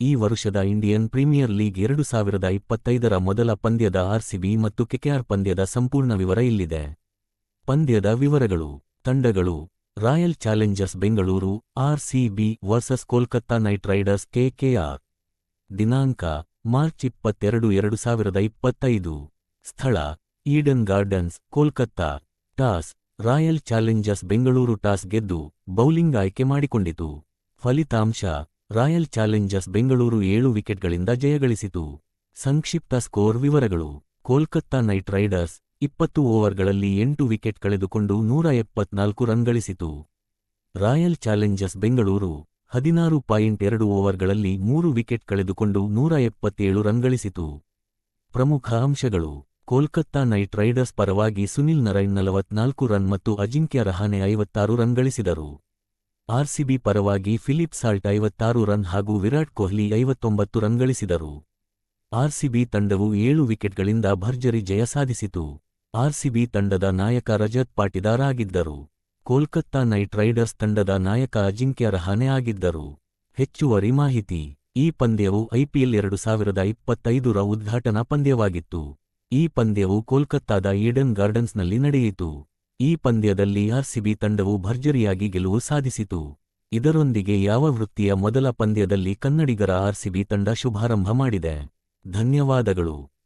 ಈ ವರ್ಷದ Indian premier league ಎರಡು ಸಾವಿರದ ಇಪ್ಪತ್ತೈದರ ಮೊದಲ ಪಂದ್ಯದ ಆರ್ಸಿಬಿ ಮತ್ತು ಕೆಕೆಆರ್ ಪಂದ್ಯದ ಸಂಪೂರ್ಣ ವಿವರ ಇಲ್ಲಿದೆ. ಪಂದ್ಯದ ವಿವರಗಳು, ತಂಡಗಳು, Royal Challengers Bengaluru, RCB versus Kolkata Knight Riders KKR. ದಿನಾಂಕ, ಮಾರ್ಚ್ ಇಪ್ಪತ್ತೆರಡು, ಎರಡು ಸಾವಿರದ ಇಪ್ಪತ್ತೈದು. ಸ್ಥಳ, Eden Gardens, Kolkata. Toss, Royal Challengers Bengaluru toss ಗೆದ್ದು ಬೌಲಿಂಗ್ ಆಯ್ಕೆ ಮಾಡಿಕೊಂಡಿತು. ಫಲಿತಾಂಶ ರಾಯಲ್ ಚಾಲೆಂಜರ್ಸ್ ಬೆಂಗಳೂರು ಏಳು ವಿಕೆಟ್ಗಳಿಂದ ಜಯಗಳಿಸಿತು. ಸಂಕ್ಷಿಪ್ತ ಸ್ಕೋರ್ ವಿವರಗಳು. ಕೋಲ್ಕತ್ತಾ ನೈಟ್ ರೈಡರ್ಸ್ ಇಪ್ಪತ್ತು ಓವರ್ಗಳಲ್ಲಿ ಎಂಟು ವಿಕೆಟ್ ಕಳೆದುಕೊಂಡು ನೂರ ಎಪ್ಪತ್ನಾಲ್ಕು ರನ್ ಗಳಿಸಿತು ರಾಯಲ್ ಚಾಲೆಂಜರ್ಸ್ ಬೆಂಗಳೂರು ಹದಿನಾರು ಪಾಯಿಂಟ್ ಎರಡು ಓವರ್ಗಳಲ್ಲಿ ಮೂರು ವಿಕೆಟ್ ಕಳೆದುಕೊಂಡು ನೂರ ಎಪ್ಪತ್ತೇಳು ರನ್ ಗಳಿಸಿತು ಪ್ರಮುಖ ಅಂಶಗಳು. ಕೋಲ್ಕತ್ತಾ ನೈಟ್ ರೈಡರ್ಸ್ ಪರವಾಗಿ ಸುನಿಲ್ ನರೈನ್ ನಲವತ್ನಾಲ್ಕು ರನ್ ಮತ್ತು ಅಜಿಂಕ್ಯ ರಹಾನೆ ಐವತ್ತಾರು ರನ್ ಗಳಿಸಿದರು ಆರ್ಸಿಬಿ ಪರವಾಗಿ ಫಿಲಿಪ್ ಸಾಲ್ಟ್ ಐವತ್ತಾರು ರನ್ ಹಾಗೂ ವಿರಾಟ್ ಕೊಹ್ಲಿ ಐವತ್ತೊಂಬತ್ತು ರನ್ ಗಳಿಸಿದರು. ಆರ್ಸಿಬಿ ತಂಡವು ಏಳು ವಿಕೆಟ್ಗಳಿಂದ ಭರ್ಜರಿ ಜಯ ಸಾಧಿಸಿತು. ಆರ್ಸಿಬಿ ತಂಡದ ನಾಯಕ ರಜತ್ ಪಾಟಿದಾರ್ ಆಗಿದ್ದರು. ಕೋಲ್ಕತ್ತಾ ನೈಟ್ ರೈಡರ್ಸ್ ತಂಡದ ನಾಯಕ ಅಜಿಂಕ್ಯ ರಹಾನೆ ಆಗಿದ್ದರು. ಹೆಚ್ಚುವರಿ ಮಾಹಿತಿ, ಈ ಪಂದ್ಯವು ಐಪಿಎಲ್ ಎರಡು ಸಾವಿರದ ಇಪ್ಪತ್ತೈದರ ಉದ್ಘಾಟನಾ ಪಂದ್ಯವಾಗಿತ್ತು. ಈ ಪಂದ್ಯವು ಕೋಲ್ಕತ್ತಾದ ಈಡನ್ ಗಾರ್ಡನ್ಸ್ನಲ್ಲಿ ನಡೆಯಿತು. ಈ ಪಂದ್ಯದಲ್ಲಿ ಆರ್ಸಿಬಿ ತಂಡವು ಭರ್ಜರಿಯಾಗಿ ಗೆಲುವು ಸಾಧಿಸಿತು. ಇದರೊಂದಿಗೆ ಯಾವ ವೃತ್ತಿಯ ಮೊದಲ ಪಂದ್ಯದಲ್ಲಿ ಕನ್ನಡಿಗರ ಆರ್ಸಿಬಿ ತಂಡ ಶುಭಾರಂಭ ಮಾಡಿದೆ. ಧನ್ಯವಾದಗಳು.